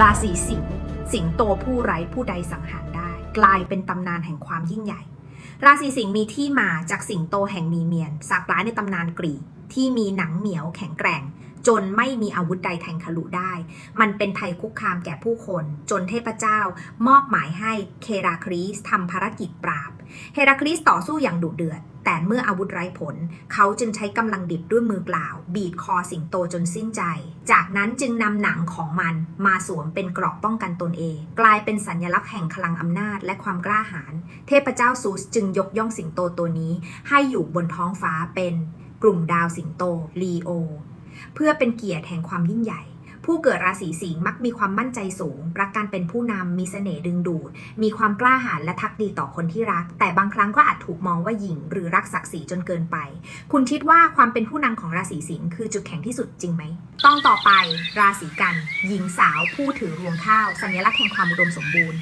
ราศีสิงห์สิงโตผู้ไร้ผู้ใดสังหารได้ กลายเป็นตำนานแห่งความยิ่งใหญ่ ราศีสิงห์มีที่มาจากสิงโตแห่งมีเมียนสักร้ายในตำนานกรีกที่มีหนังเหนียวแข็งแกร่ง จนไม่มีอาวุธใดแทงทะลุได้ มันเป็นภัยคุกคามแก่ผู้คน จนเทพเจ้ามอบหมายให้เคราครีสทำภารกิจปราบ เฮราคลีสต่อสู้อย่างดุเดือด แต่เมื่ออาวุธไร้ผล เขาจึงใช้กำลังดิบด้วยมือเปล่า บีบคอสิงโตจนสิ้นใจ จากนั้นจึงนำหนังของมันมาสวมเป็นเกราะป้องกันตนเอง กลายเป็นสัญลักษณ์แห่งพลังอำนาจและความกล้าหาญเทพเจ้าซูสจึงยกย่องสิงโตตัวนี้ ให้อยู่บนท้องฟ้าเป็น กลุ่มดาวสิงโตลีโอ เพื่อเป็นเกียรติแห่งความยิ่งใหญ่ ผู้เกิดราศีสิงห์มักมีความมั่นใจสูง รักการเป็นผู้นำมีเสน่ห์ดึงดูด มีความกล้าหาญและทักดีต่อคนที่รัก แต่บางครั้งก็อาจถูกมองว่าหยิ่งหรือรักศักดิ์ศรีจนเกินไป คุณคิดว่าความเป็นผู้นำของราศีสิงห์คือจุดแข็งที่สุดจริงไหม ต้องต่อไปราศีกัน หญิงสาวผู้ถือรวงข้าว สัญลักษณ์แห่งความอุดมสมบูรณ์